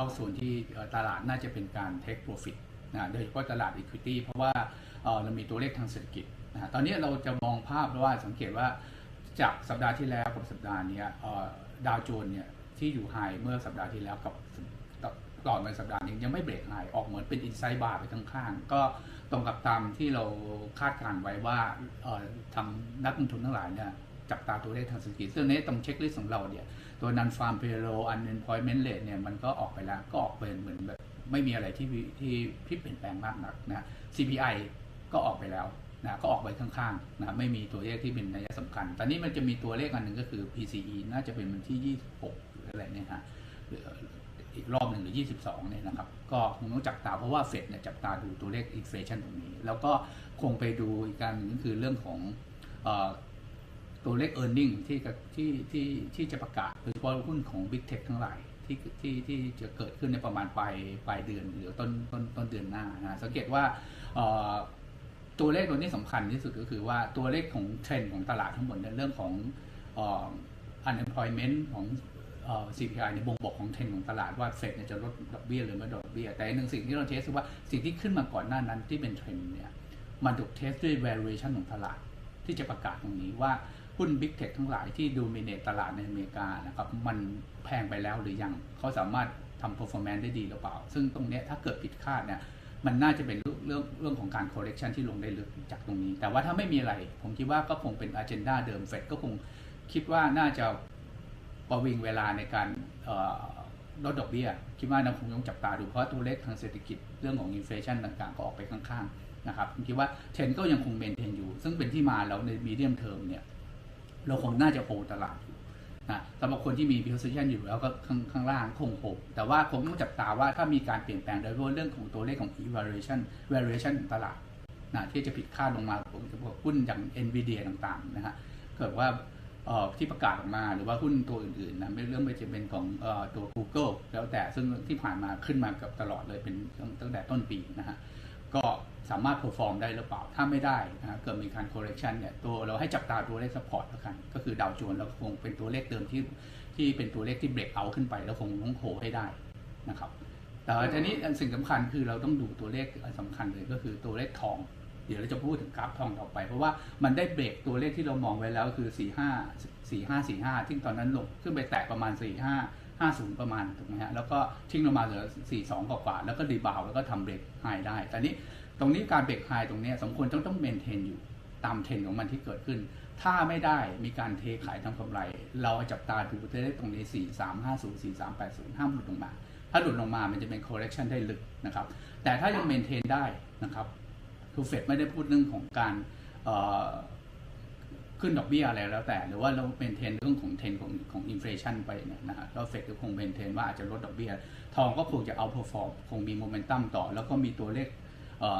อยู่ในเข้าโซนที่ตลาดน่าจะเป็นการ take profit นะโดยเฉพาะตลาด equity เพราะว่าเรามีตัวเลขทางเศรษฐกิจนะตอนนี้เราจะมองภาพว่าสังเกตว่าจากสัปดาห์ที่แล้วกับสัปดาห์นี้ดาวโจนส์เนี่ยที่อยู่ไฮเมื่อสัปดาห์ที่แล้วกับก่อนในสัปดาห์นี้ยังไม่เบรกไฮออกเหมือนเป็นอินไซด์บาร์ไปข้างๆ ก็ตรงกับตามที่เราคาดการณ์ไว้ว่าทางนักลงทุนทั้งหลายเนี่ยจับตาตัวเลขทางเศรษฐกิจซึ่งในตรงเช็คลิสต์ของเราเนี่ย ตัว non farm payroll unemployment rate เนี่ยมันก็ออกไปแล้ว ก็ออกเป็นเหมือนแบบไม่มีอะไรที่ที่ที่เปลี่ยนแปลงมากนักนะ CPI ก็ออกไปแล้วนะก็ออกไปข้างๆนะไม่มีตัวเลขที่เป็นนัยสำคัญ ตอนนี้มันจะมีตัวเลขอันหนึ่งก็คือ PCE น่าจะเป็นวันที่ 26 หรืออะไรเนี่ยฮะหรืออีกรอบหนึ่งหรือ 22 เนี่ยนะครับ ก็คงต้องจับตาเพราะว่าเฟดเนี่ยจับตาดูตัวเลข inflation ตรงนี้ แล้วก็คงไปดูอีกการหนึ่งก็คือเรื่องของ ตัวเลข e a r n i n g ที่ที่ที่ที่จะประกาศโดยเฉพาะหุ้นของ Big Tech ทั้งหลายที่ที่ที่จะเกิดขึ้นในประมาณปลายปลายเดือนหรือต้นต้นต้นเดือนหน้านะสังเกตว่าตัวเลขตัวนี้สำคัญที่สุดก็คือว่าตัวเลขของเทรนด์ของตลาดทั้งหมดในเรื่องของอ่อ unemployment ของออ CPI ในบ่งบอกของเทรนด์ของตลาดว่าเฟดจะลดดอกเบี้ยหรือไม่ลดดอกเบี้ย แต่หนึ่งสิ่งที่เราเทสคือว่าสิ่งที่ขึ้นมาก่อนหน้านั้นที่เป็นเทรนด์เนี่ยมันถูกเทสด้วย valuation ของตลาดที่จะประกาศตรงนี้ว่า หุ้น Big Tech ทั้งหลายที่ดูมิเนตตลาดในอเมริกานะครับมันแพงไปแล้วหรือยังเขาสามารถทำ performance ได้ดีหรือเปล่า ซึ่งตรงนี้ถ้าเกิดผิดคาดเนี่ยมันน่าจะเป็นเรื่องเรื่องของการ correction ที่ลงได้ลึกจากตรงนี้ แต่ว่าถ้าไม่มีอะไร ผมคิดว่าก็คงเป็น agenda เดิมเฟดก็คงคิดว่าน่าจะประวิงเวลาในการลดดอกเบี้ย คิดว่าเราคงต้องจับตาดูเพราะตัวเลขทางเศรษฐกิจเรื่องของ inflation ต่างๆ ก็ออกไปข้างๆนะครับผมคิดว่าเทรนก็ยังคงเมนเทนอยู่ ซึ่งเป็นที่มาแล้วในมีเดียมเทอมเนี่ย เราคงน่าจะโฮตลาดอยู่นะสำหรับคนที่มี position อยู่แล้วก็ข้างข้างล่างคงโฮแต่ว่าคงต้องจับตาว่าถ้ามีการเปลี่ยนแปลงโดยเฉพาะเรื่องของตัวเลขของ evaluation valuation ของตลาดนะที่จะผิดคาดลงมาผมจะบอกหุ้นอย่าง Nvidia ต่างๆนะฮะเกิดว่าที่ประกาศออกมาหรือว่าหุ้นตัวอื่นๆนะไม่เรื่องไม่จะเป็นของอตัว Google แล้วแต่ซึ่งที่ผ่านมาขึ้นมากับตลอดเลยเป็นตั้งแต่ต้นปีนะฮะก็ สามารถ perform ได้หรือเปล่า ถ้าไม่ได้นะเกิดมีการ correction เนี่ยตัวเราให้จับตาตัวเลข support แล้วกัน ก็คือดาวโจนส์เราคงเป็นตัวเลขเดิมที่ที่เป็นตัวเลขที่ break out ขึ้นไป แล้วคงต้องโหให้ได้นะครับแต่ทีนี้อันสิ่งสำคัญคือเราต้องดูตัวเลขอันสำคัญเลยก็คือตัวเลขทอง เดี๋ยวเราจะพูดถึงกราฟทองต่อไป เพราะว่ามันได้เบรกตัวเลขที่เรามองไว้แล้วคือ 4 5 4 5 4 5ที่ตอนนั้นลงขึ้นไปแตะประมาณ 4 5 50 ประมาณถูกไหมฮะแล้วก็ทิ้งลงมาเหลือ 42 กว่าแล้วก็รีบาวแล้วก็ทำเบรกไฮได้แต่นี้ ตรงนี้การเบรกไฮตรงนี้สมควรต้องต้องเมนเทนอยู่ตามเทรนของมันที่เกิดขึ้น ถ้าไม่ได้มีการเทขายทำกำไร เราจับตาดูตัวเลขตรงนี้ 4350 4380 ห้ามหลุดลงมา ถ้าหลุดลงมามันจะเป็น correction ได้ลึกนะครับ แต่ถ้ายังเมนเทนได้นะครับ คือเฟดไม่ได้พูดเรื่องของการขึ้นดอกเบี้ยอะไรแล้วแต่ หรือว่าเราเป็นเทนเรื่องของเทนของของอินฟลชันไปเนี่ยนะฮะแล้วเฟดก็คงเป็นเทนว่าอาจจะลดดอกเบี้ย ทองก็คงจะเอา perform คงมีโมเมนตัมต่อ แล้วก็มีตัวเลข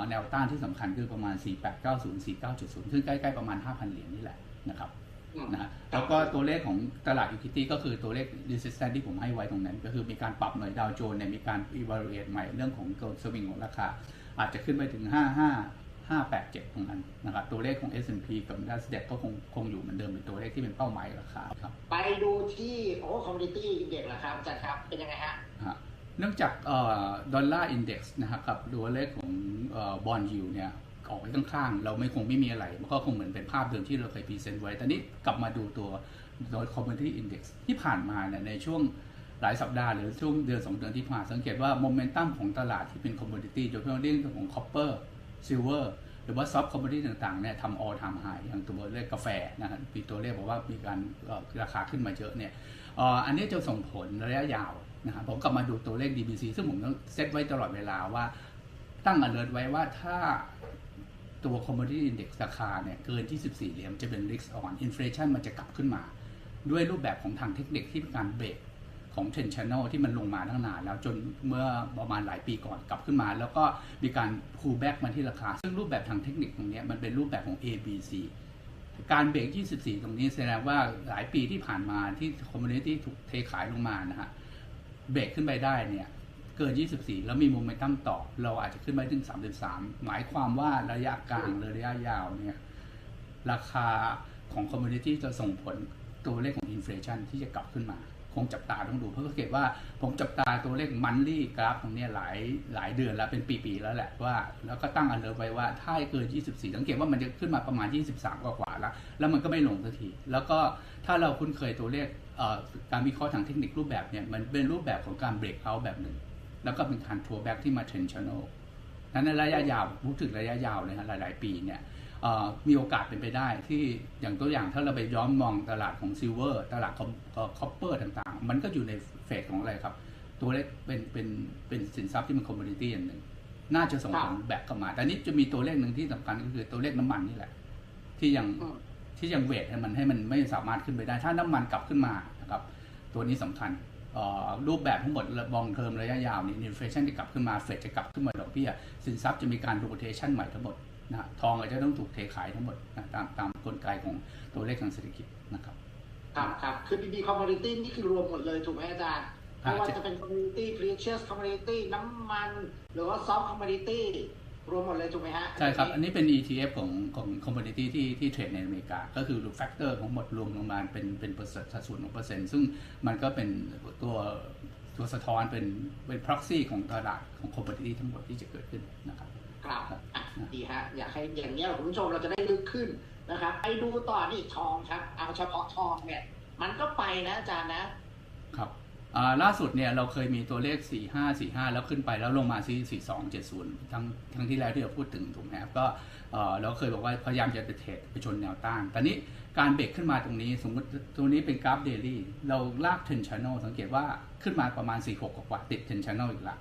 แนวต้านที่สำคัญคือประมาณ 4890 49.0 ซึ่งใกล้ๆประมาณ 5,000 เหรียญนี่แหละนะครับอืมนะฮะแล้วก็ตัวเลขของตลาด equity ก็คือตัวเลข resistance ที่ผมให้ไว้ตรงนั้น ก็คือมีการปรับหน่วยดาวโจนส์เนี่ยมีการ evaluate ใหม่เรื่องของ gold swing ของราคา อาจจะขึ้นไปถึง 55 587 ตรงนั้นนะครับตัวเลขของ S&P กับ NASDAQ ก็คงคงอยู่เหมือนเดิมเป็นตัวเลขที่เป็นเป้าหมายราคาครับ ไปดูที่โอ้คอมมูนิตี้เด็กละครับอาจารย์ครับ เป็นยังไงฮะฮะ เนื่องจากดอลลาร์อินเด็กซ์นะครับกับตัวเลขของบอลยูเนี่ยออกไปข้างๆ เราไม่คงไม่มีอะไร มันก็คงเหมือนเป็นภาพเดิมที่เราเคยพรีเซนต์ไว้ต่นี้กลับมาดูตัวโดย Commodity Index ที่ผ่านมาเนี่ยในช่วงหลายสัปดาห์หรือช่วงเดือน 2 เดือนที่ผ่านสังเกตว่าโมเมนตัมของตลาดที่เป็น Commodity โดยเฉพาะเรื่องของ Copper Silver หรือว่า Soft Commodity ต่างๆเนี่ยทำ all time high อย่างตัวเลขกาแฟนะครับมีตัวเลขบอกว่ามีการราคาขึ้นมาเยอะเนี่ยอันนี้จะส่งผลระยะยาว นะครับผมกลับมาดูตัวเลข DBC ซึ่งผมต้องเซตไว้ตลอดเวลาว่า ตั้ง alert ไว้ว่าถ้าตัว commodity index ราคาเนี่ยเกินที่ 14 เหรียญจะเป็น risk on inflation มันจะกลับขึ้นมา ด้วยรูปแบบของทางเทคนิคที่เป็นการเบรกของ trend channel ที่มันลงมาตั้งนานแล้วจนเมื่อประมาณหลายปีก่อนกลับขึ้นมา แล้วก็มีการ pull back มาที่ราคา ซึ่งรูปแบบทางเทคนิคตรงนี้มันเป็นรูปแบบของ ABC การเบรก 24 ตรงนี้แสดงว่าหลายปีที่ผ่านมาที่คอมมูนิตี้ถูกเทขายลงมานะฮะ เบรกขึ้นไปได้เนี่ยเกิน 24 แล้วมีโมเมนตัมต่อ เราอาจจะขึ้นไปถึง 33 หมายความว่าระยะกลางหรือระยะยาวเนี่ยราคาของคอมมูนิตี้จะส่งผลตัวเลขของอินฟลชันที่จะกลับขึ้นมา คงจับตาต้องดู เพราะสังเกตว่าผมจับตาตัวเลขมันลี่กราฟตรงนี้หลายหลายเดือนแล้วเป็นปี ๆ แล้วแหละว่า แล้วก็ตั้งอันเลิไว้ว่าถ้าเกิน 24 สังเกตว่ามันจะขึ้นมาประมาณ 23 กว่าๆแล้ว แล้วมันก็ไม่ลงสักที แล้วก็ถ้าเราคุ้นเคยตัวเลข การวิเคราะห์ทางเทคนิครูปแบบเนี่ยมันเป็นรูปแบบของการเบรกเอาแบบหนึ่ง แล้วก็เป็นการทัวร์แบ็กที่มาเทรนชั่น a ลนั้นในระยะยาวพูดถึงระยะยาวเลยฮะหลาย ๆ ปีเนี่ยเอ่อมีโอกาสเป็นไปได้ที่อย่างตัวอย่างถ้าเราไปย้อนมองตลาดของซิลเวอร์ตลาดคอปเปอร์ต่างๆ มันก็อยู่ในเฟสของอะไรครับ ตัวเลขเป็นเป็นเป็นสินทรัพย์ที่เป็นคอมมูนิตี้อย่างหนึ่ง น่าจะส่งผลแบกกลับมาแต่นี้จะมีตัวเลขหนึ่งที่สำคัญก็คือตัวเลขน้ำมันนี่แหละ ที่ยังอืม ที่ยังเวทให้มันให้มันไม่สามารถขึ้นไปได้ ถ้าน้ำมันกลับขึ้นมานะครับตัวนี้สำคัญเอ่อรูปแบบทั้งหมดบองเทอมระยะยาวนี่อินฟลชันจะกลับขึ้นมาเฟดจะกลับขึ้นมาดอกเบี้ยสินทรัพย์จะมีการโรเทชันใหม่ทั้งหมดนะทองอาจจะต้องถูกเทขายทั้งหมดนะตามตามกลไกของตัวเลขทางเศรษฐกิจนะครับครับครับคือ BB Commodity นี่คือรวมหมดเลยถูกไหมอาจารย์ครัไม่บว่าจะเป็น Commodity Precious Commodity น้ำมัน หรือว่า Soft Commodity รวมหมดเลยถูกไหมฮะ ใช่ครับ อันนี้เป็น ETF ของของ commodity ที่ที่เทรดในอเมริกา ก็คือแฟกเตอร์ของหมดรวมลงมาเป็นเป็นเปอร์เซ็นต์สัดส่วนของเปอร์เซ็นต์ ซึ่งมันก็เป็นตัวตัวสะท้อนเป็นเป็น proxy ของตลาดของ commodity ทั้งหมดที่จะเกิดขึ้นนะครับครับอะดีฮะ อยากให้อย่างนี้ยคุณผู้ชมเราจะได้ลึกขึ้นนะครับไปดูต่อนี่ทองครับ เอาเฉพาะทองเนี่ย มันก็ไปนะอาจารย์นะ ครับอ่า ล่าสุดเนี่ยเราเคยมีตัวเลข 4 5 4 5 แล้วขึ้นไปแล้วลงมาที่ 4 2 7 0 ทั้งทั้งที่แล้วที่เราพูดถึงถูกไหมครับก็เราเคยบอกว่าพยายามจะไปเทรดไปชนแนวต้าน ตอนนี้การเบรกขึ้นมาตรงนี้ สมมติตัวนี้เป็นกราฟเดลี่เราลาก10 channel สังเกตว่าขึ้นมาประมาณ 4 6 กว่าติด10 channel อีกแล้ว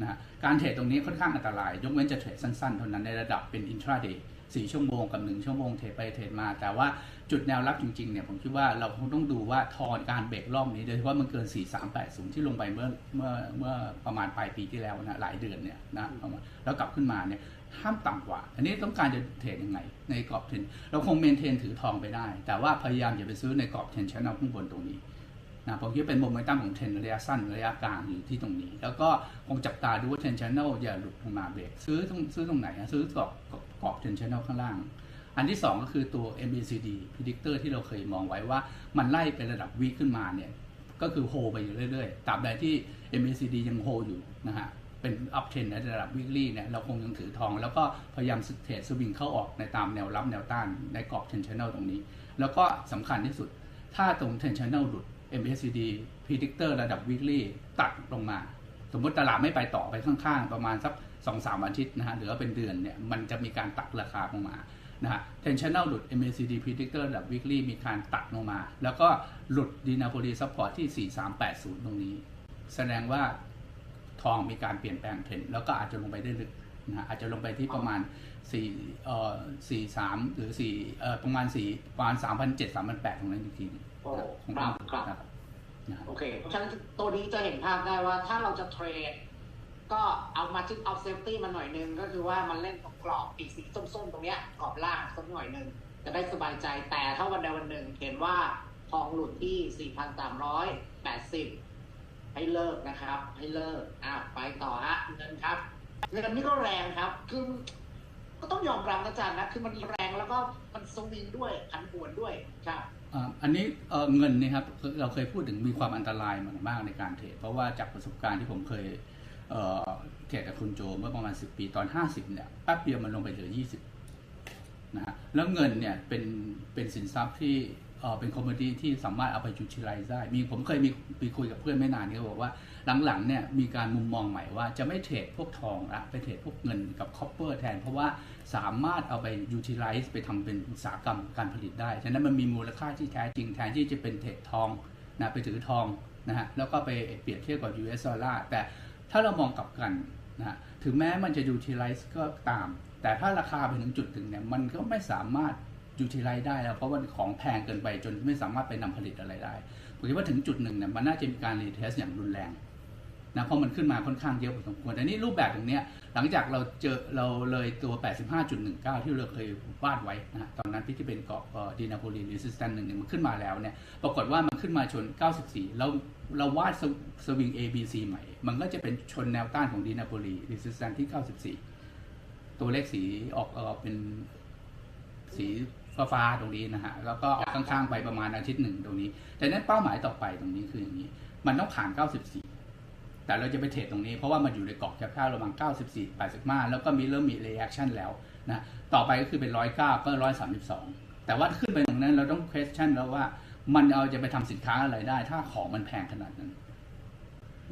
นะฮะการเทรดตรงนี้ค่อนข้างอันตราย ยกเว้นจะเทรดสั้นๆเท่านั้นในระดับเป็น intraday 4ชั่วโมงกับ1ชั่วโมงเทรดไปเทรดมา แต่ว่าจุดแนวรับจริงๆเนี่ยผมคิดว่าเราคงต้องดูว่าทอนการเบรกรอบนี้โดยเฉพาะมันเกิน 4380 ที่ลงไปเมื่อเมื่อเมื่อประมาณปลายปีที่แล้วนะหลายเดือนเนี่ยนะประมาณแล้วกลับขึ้นมาเนี่ยห้ามต่ำกว่า อันนี้ต้องการจะเทรดยังไง ในกรอบเทรนเราคงเมนเทนถือทองไปได้ แต่ว่าพยายามอย่าไปซื้อในกรอบเทรนชั้นเอาข้างบนตรงนี้ นะผมคิดเป็นโมเมนตัมของเทรนระยะสั้นระยะกลางอยู่ที่ตรงนี้ แล้วก็คงจับตาดูว่าเทรนชันแนลอย่าหลุดลงมาเบรกซื้อตรงซื้อตรงไหนอะซื้อกรอบกรอบเทรนชันแนลข้างล่าง อันที่ 2 ก็คือตัว MACD predictor ที่เราเคยมองไว้ว่ามันไล่เป็นระดับวีขึ้นมาเนี่ยก็คือโฮไปอยู่เรื่อยๆตราบใดที่ MACD ยังโฮอยู่นะฮะเป็นอัพเทรนในระดับ weekly เนี่ยเราคงยังถือทอง แล้วก็พยายามเทรดสวิงเข้าออกในตามแนวรับแนวต้านในกรอบเทรนชันแนลตรงนี้ แล้วก็สำคัญที่สุด ถ้าตรงเทรนชันแนลหลุด MACD predictor ระดับ weekly ตัดลงมา สมมติตลาดไม่ไปต่อไปข้างๆ ประมาณสัก2อสามอาทิตย์นะฮะหรือว่าเป็นเดือนเนี่ยมันจะมีการตัดราคาลงมานะฮะ tensional หลุด MACD predictor ระดับ weekly มีการตัดลงมา แล้วก็หลุด d i n a p o l i support ที่ 4380 ตรงนี้ แสดงว่าทองมีการเปลี่ยนแปลงเทรนแล้วก็อาจจะลงไปได้ลึกนะฮะอาจจะลงไปที่ประมาณ4เอ่อ43 หรือ4เอ่อประมาณ4ประมาณ3,700 3,800ตรงนั้นอีกทีหนึง โอ้คงคต้รัอบงครับนะครับนะฮะโอเค เพราะฉะนั้นตัวนี้จะเห็นภาพได้ว่าถ้าเราจะเทรด ก็เอามาจิ้เอาเซฟตี้มาหน่อยนึง ก็คือว่ามันเล่นตรงกรอบปีกสีส้มๆ ตรงเนี้ยกรอบล่างสักหน่อยนึง จะได้สบายใจแต่ถ้าวันใดวันหนึ่งเห็นว่าทองหลุดที่ 4,380 ให้เลิกนะครับ ให้เลิกอะไปต่อฮะเงินครับ เงินนี่ก็แรงครับ คือก็ต้องยอมรับนะอาจารย์นะ คือมันแรงแล้วก็มันสวิงด้วยผันผวนด้วยครับ อันนี้เเงินนะครับเราเคยพูดถึงมีความอันตรายมากในการเทรดเพราะว่าจากประสบการณ์ที่ผมเคยเอ่อเทรดกับคุณโจเมื่อประมาณ 10 ปีตอน 50เนี่ยแป๊บเดียวมันลงไปเหลือ 20นะฮะแล้วเงินเนี่ยเป็นเป็นสินทรัพย์ที่ เป็นคอมมดิตี้ที่สามารถเอาไปยูทิลไลซ์ได้ มีผมเคยมีไปคุยกับเพื่อนไม่นานนี้เขาบอกว่าหลังๆเนี่ยมีการมุมมองใหม่ว่าจะไม่เทรดพวกทองละไปเทรดพวกเงินกับคอปเปอร์แทน เพราะว่าสามารถเอาไปยูทิลไลซ์ไปทำเป็นอุตสาหกรรมการผลิตได้ ฉะนั้นมันมีมูลค่าที่แท้จริงแทนที่จะเป็นเทรดทองนะไปถือทองนะฮะแล้วก็ไปเปรียบเทียบกับ US ดอลลาร์แต่ถ้าเรามองกลับกันนะถึงแม้มันจะยูทิลไลซ์ก็ตาม แต่ถ้าราคาไปถึงจุดถึงเนี่ยมันก็ไม่สามารถ ยูทิลไลได้แล้ว เพราะว่าของแพงเกินไปจนไม่สามารถไปนำผลิตอะไรได้ผมคิดว่าถึงจุดหนึ่งเนี่ยมันน่าจะมีการรีเทสอย่างรุนแรงนะเพราะมันขึ้นมาค่อนข้างเยอะพอสมควรแต่นี่รูปแบบตรงนี้หลังจากเราเจอเราเลยตัว 85.19 ที่เราเคยวาดไว้นะตอนนั้นที่เป็นเกาะดีนาโพลีรีสิสแตนหนึ่งเนี่ยมันขึ้นมาแล้วเนี่ยปรากฏว่ามันขึ้นมาชน 94 แล้วเราวาดสวิง A B C ใหม่ มันก็จะเป็นชนแนวต้านของดีนาโพลีรีสิสแตนที่ 94 ตัวเลขสีออกเออเป็นสี ฟ้าๆตรงนี้นะฮะแล้วก็ออกข้างๆไปประมาณอาทิตย์หนึ่งตรงนี้ แต่นั้นเป้าหมายต่อไปตรงนี้คืออย่างนี้ มันต้องผ่าน 94 แต่เราจะไปเทรดตรงนี้เพราะว่ามันอยู่ในกรอบแคปชั่นระหว่าง 94 85 แล้วก็มีเริ่มมี reaction แล้วนะต่อไปก็คือเป็น 109 ก็ 132 แต่ว่าขึ้นไปตรงนั้นเราต้อง question แล้วว่ามันเอาจะไปทำสินค้าอะไรได้ ถ้าของมันแพงขนาดนั้น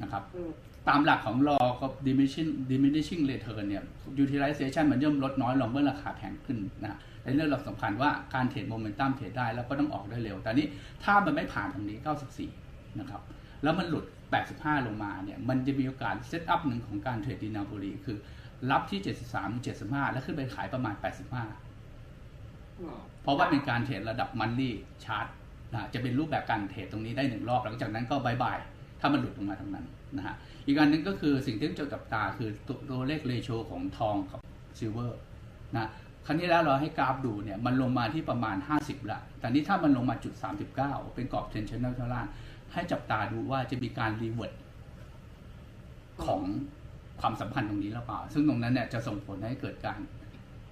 นะครับอืมตามหลักของ law กับ diminishing diminishing return เนี่ย utilization มันย่อมลดน้อยลงเมื่อราคาแพงขึ้นนะ ในเรื่องหลักสำคัญว่าการเทรดโมเมนตัมเทรดได้แล้วก็ต้องออกได้เร็ว แต่นี้ถ้ามันไม่ผ่านตรงนี้ 94 นะครับ แล้วมันหลุด 85 ลงมาเนี่ย มันจะมีโอกาสเซตอัพหนึ่งของการเทรดดินาโปลีคือ รับที่ 73 75 แล้วขึ้นไปขายประมาณ 85 เพราะว่าเป็นการเทรดระดับมันนี่ชาร์ตนะจะเป็นรูปแบบการเทรดตรงนี้ได้หนึ่งรอบ หลังจากนั้นก็บายบายถ้ามันหลุดลงมาตรงนั้นนะฮะ อีกอันหนึงก็คือสิ่งที่ต้องจับตาคือตัวตัวเลขเรโชของทองกับซิลเวอร์นะ ครั้งที่แล้วเราให้กราฟดูเนี่ยมันลงมาที่ประมาณ 50 ละแต่นี้ถ้ามันลงมาจุด 39 เป็นกรอบเทนชั่นแนลข้างล่าง ให้จับตาดูว่าจะมีการรีเวิร์ดของความสัมพันธ์ตรงนี้หรือเปล่า ซึ่งตรงนั้นเนี่ยจะส่งผลให้เกิดการ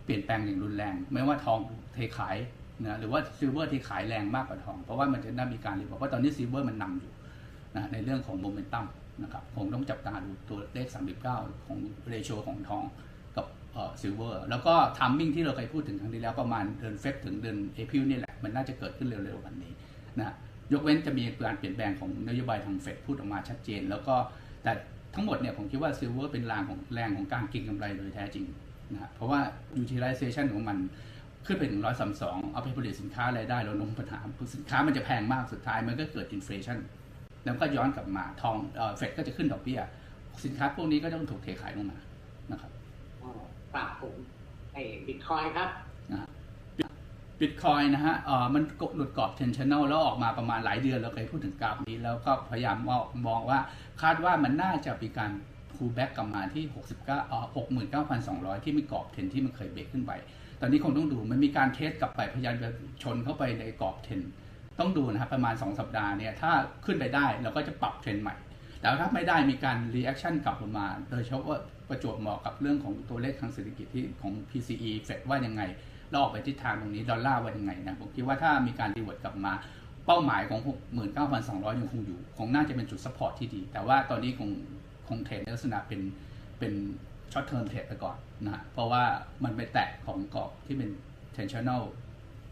เปลี่ยนแปลงอย่างรุนแรง ไม่ว่าทองเทขายนะหรือว่าซิลเวอร์เทขายแรงมากกว่าทอง เพราะว่ามันจะน่ามีการรีเวิร์ดเพราะตอนนี้ซิลเวอร์มันนำอยู่นะในเรื่องของโมเมนตัมนะครับคงต้องจับตาดูตัวเลข 39 ของเรโชของทอง ซิลเวอร์แล้วก็ทัมมิ่งที่เราเคยพูดถึงครั้งที่แล้วประมาณเดือนเฟบถึงเดือนเอพิลนี่แหละ มันน่าจะเกิดขึ้นเร็วๆวันนี้นะยกเว้นจะมีการเปลี่ยนแปลงของนโยบายทางเฟดพูดออกมาชัดเจน แล้วก็แต่ทั้งหมดเนี่ยผมคิดว่าซิลเวอร์เป็นแรงของแรงของการกินกำไรโดยแท้จริงนะฮะเพราะว่า utilization ของมันขึ้นไปถึง132เอาไปผลิตสินค้าอะไรได้เราลงปัญหาสินค้ามันจะแพงมากสุดท้ายมันก็เกิดอินฟลชันแล้วก็ย้อนกลับมาทองเฟดก็จะขึ้นดอกเบี้ย สินค้าพวกนี้ก็ต้องถูกเทขายลงมานะครับ ปรับผมไอ้บิตคอยครับบิตคอยนะฮะเออมันหลุดกรอบ tensional แล้วออกมาประมาณหลายเดือนเราเคยพูดถึงกราฟนี้ แล้วก็พยายามมองว่าคาดว่ามันน่าจะมีการ pull back กลับมาที่ 69เอ่อ69,200 ที่มีกรอบเทนที่มันเคยเบรกขึ้นไป ตอนนี้คงต้องดูมันมีการเทสกลับไปพยายามจะชนเข้าไปในกรอบเทนต้องดูนะครับประมาณ 2 สัปดาห์เนี่ยถ้าขึ้นไปได้เราก็จะปรับเทรนใหม่ แต่ถ้าไม่ได้มีการรีแอคชั่นกลับลงมา โดยเฉพาะประจวบเหมาะกับเรื่องของตัวเลขทางเศรษฐกิจที่ของ PCE เฟดว่ายังไงเราออกไปทิศทางตรงนี้ดอลลาร์ว่ายังไงนะผมคิดว่าถ้ามีการรีเวิร์ดกลับมาเป้าหมายของ 69,200 ยังคงอยู่ คงน่าจะเป็นจุดซัพพอร์ตที่ดี แต่ว่าตอนนี้คงคงเทรดในลักษณะเป็นเป็นช็อตเทอมเทรดไปก่อนนะฮะเพราะว่ามันไปแตะของกรอบที่เป็น tensional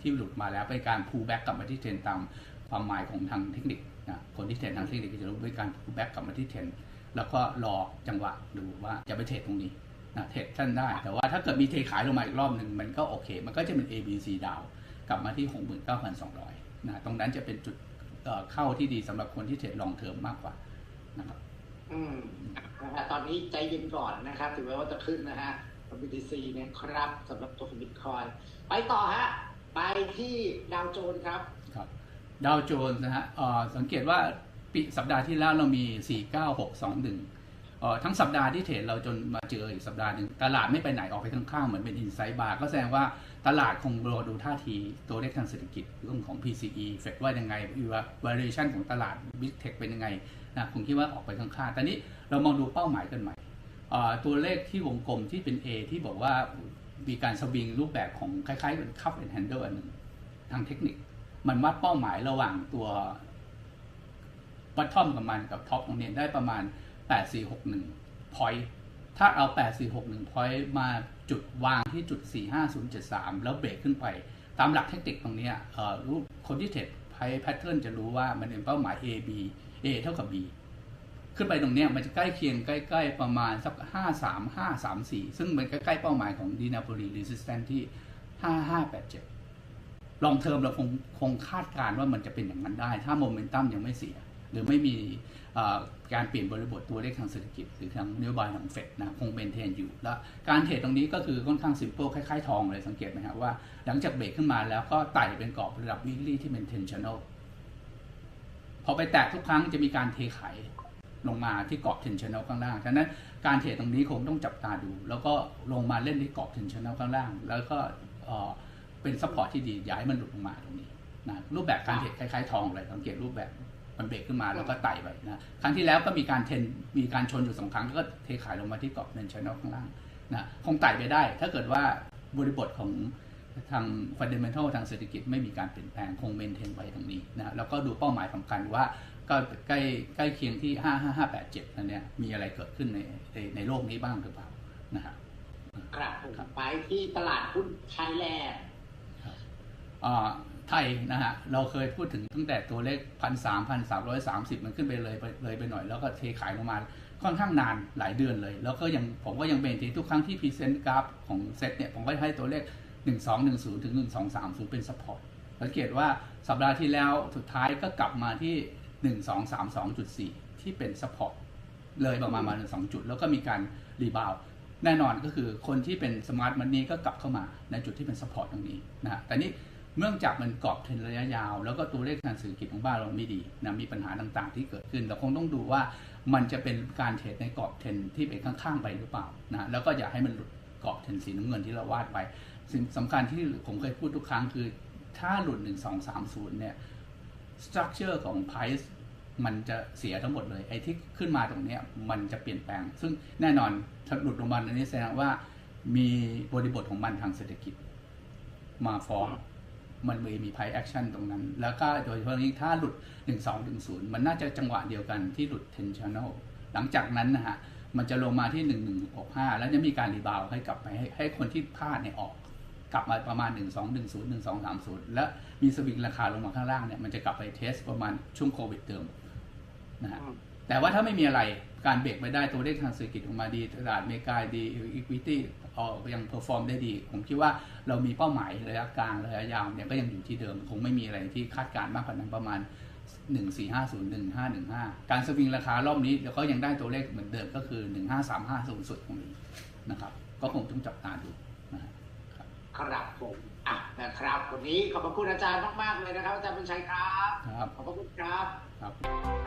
ที่หลุดมาแล้วเป็นการ pull back กลับมาที่เทรนตามความหมายของทางเทคนิค นะคนที่เทรดทางเทคนิคก็จะรู้เป็นการ pull back กลับมาที่เทรนแล้วก็รอจังหวะดูว่าจะไปเทรดตรงนี้นะเทรดท่านได้ แต่ว่าถ้าเกิดมีเทขายลงมาอีกรอบหนึ่งมันก็โอเค มันก็จะเป็น A B C ดาวกลับมาที่ 69,200นะตรงนั้นจะเป็นจุดเเข้าที่ดีสำหรับคนที่เทรดลองเทอมมากกว่านะครับอืมนะฮะตอนนี้ใจเย็นก่อนนะครับถือว่าจะขึ้นนะฮะ BTC เนี่ยครับสำหรับตัวของบิตคอยไปต่อฮะ ไปที่ดาวโจนส์ครับ ดาวโจนส์นะฮะสังเกตว่าปีสัปดาห์ที่แล้วเรามี 49621เอ่อทั้งสัปดาห์ที่เทรดเราจนมาเจออีกสัปดาห์หนึ่งตลาดไม่ไปไหนออกไปข้างๆ เหมือนเป็นอินไซด์บาร์ก็แสดงว่าตลาดคงรอดูท่าทีตัวเลขทางเศรษฐกิจเรื่องของ PCE เฟดว่ายังไงว่า valuation ของตลาด Big Tech เป็นยังไงนะผมคิดว่าออกไปข้างๆแต่นี้เรามองดูเป้าหมายกันใหม่ตัวเลขที่วงกลมที่เป็น A ที่บอกว่ามีการสวิงรูปแบบของคล้ายๆเป็น cup and handle อันหนึ่งทางเทคนิค มันวัดเป้าหมายระหว่างตัววัดทอมกับมันกับท็อปตรงนี้ได้ประมาณ 8461 point ถ้าเอา 8461 point มาจุดวางที่จุด 45073 แล้วเบรกขึ้นไป ตามหลักเทคนิคตรงนี้รูปคนที่เทรดไพ่แพทเทิร์นจะรู้ว่ามันเป็นเป้าหมาย A B A เท่ากับ B ขึ้นไปตรงนี้มันจะใกล้เคียงใกล้ ๆ ประมาณสัก 53534 ซึ่งมันใกล้ๆเป้าหมายของดีนาโปลี resistance ที่ 5587 ลองเทอมเราคงคงคาดการณ์ว่ามันจะเป็นอย่างนั้นได้ ถ้าโมเมนตัมยังไม่เสีย หรือไม่มีการเปลี่ยนบริบทตัวเลขทางเศรษฐกิจ หรือทางนโยบายของเฟดนะคงเป็นเทนอยู่ แล้วการเทรดตรงนี้ก็คือค่อนข้างสิมเ l ิลคล้ายๆทองเลยสังเกตไหมครับว่าหลังจากเบรกขึ้นมาแล้วก็ไต่เป็นกรอบระดับวิกฤตที่เป็น tensional พอไปแตะทุกครั้งจะมีการเทขายลงมาที่กรอบ tensional ข้างล่าง ฉะนั้นการเทรดตรงนี้คงต้องจับตาดู แล้วก็ลงมาเล่นที่กรอบ tensional ข้างล่าง แล้วก็ เอ่อเป็นซัพพอร์ตที่ดีอย่าให้มันหลุดลงมาตรงนี้นะรูปแบบการเทรดคล้ายๆทองเลยสังเกตรูปแบบมันเบรกขึ้นมาแล้วก็ไต่ไปนะครั้งที่แล้วก็มีการเทรนมีการชนอยู่สองครั้งแล้วก็เทขายลงมาที่กรอบ tensional ข้างล่างนะคงไต่ไปได้ ถ้าเกิดว่าบริบทของทางฟันเดเมนทัลทางเศรษฐกิจไม่มีการเปลี่ยนแปลงคงเมนเทนไว้ตรงนี้นะแล้วก็ดูเป้าหมายสำคัญว่าก็ใกล้ใกล้เคียงที่ 55587นั่นเนี่ยมีอะไรเกิดขึ้นในในในโลกนี้บ้างหรือเปล่านะครับครับผมไปที่ตลาดหุ้นไทยแลนด์อ่า ไทยนะฮะเราเคยพูดถึงตั้งแต่ตัวเลขพันสามพันสามร้อยสามสิบมันขึ้นไปเลยไปเลยไปหน่อย แล้วก็เทขายลงมาค่อนข้างนานหลายเดือนเลย แล้วก็ยังผมก็ยังเป็นทีทุกครั้งที่พรีเซนต์กราฟของเซตเนี่ยผมก็ให้ตัวเลข 1 2 1 0 ถึง 1 2 3 0 เป็นสปอร์ตสังเกตว่าสัปดาห์ที่แล้วสุดท้ายก็กลับมาที่ 1 2 3 2 4 ที่เป็นสปอร์ตเลยประมาณมาสองจุด แล้วก็มีการรีบาวแน่นอนก็คือคนที่เป็นสมาร์ทมันนี้ก็กลับเข้ามาในจุดที่เป็นสปอร์ตตรงนี้นะแต่นี่ เนื่องจากมันกรอบเทรนระยะยาว แล้วก็ตัวเลขทางเศรษฐกิจของบ้านเราไม่ดีนะมีปัญหาต่างๆ ที่เกิดขึ้นเราคงต้องดูว่ามันจะเป็นการเทรดในกรอบเทรนที่เป็นข้างๆไปหรือเปล่านะแล้วก็อย่าให้มันหลุดกรอบเทรนสีน้ำเงินที่เราวาดไปสิ่งสำคัญที่ผมเคยพูดทุกครั้งคือถ้าหลุด 1 2 3 0 เนี่ย structure ของ price มันจะเสียทั้งหมดเลย ไอ้ที่ขึ้นมาตรงนี้มันจะเปลี่ยนแปลง ซึ่งแน่นอนถ้าหลุดลงมาอันนี้แสดงว่ามีบริบทของมันทางเศรษฐกิจมาฟ้อง มันมีมี price action ตรงนั้น แล้วก็โดยเฉพาะยิ่งถ้าหลุด 1 2 1 0 มันน่าจะจังหวะเดียวกันที่หลุด tensional หลังจากนั้นนะฮะ มันจะลงมาที่ 1165 แล้วจะมีการรีบาวให้กลับไปให้ให้คนที่พลาดเนี่ยออก กลับมาประมาณ 1 2 1 0 1 2 3 0 และมีสวิงราคาลงมาข้างล่างเนี่ยมันจะกลับไปเทสประมาณช่วงโควิดเดิมนะฮะแต่ว่าถ้าไม่มีอะไรการเบรกไปได้ตัวเลขทางเศรษฐกิจออกมาดีตลาดเมกาดี equity ออกยังเพอร์ฟอร์มได้ดี ผมคิดว่าเรามีเป้าหมายระยะกลางระยะยาวเนี่ยก็ยังอยู่ที่เดิม คงไม่มีอะไรที่คาดการณ์มากกว่านั้นประมาณ 1450 1515 การสวิงราคารอบนี้เดี๋ยวก็ยังได้ตัวเลขเหมือนเดิมก็คือ 1535สูงสุดตรงนี้นะครับ ก็คงต้องจับตาดูนะฮะครับครับผมอะนะครับวันนี้ขอบพระคุณอาจารย์มากๆเลยนะครับอาจารย์บุญชัยครับ ครับ ขอบพระคุณครับครับ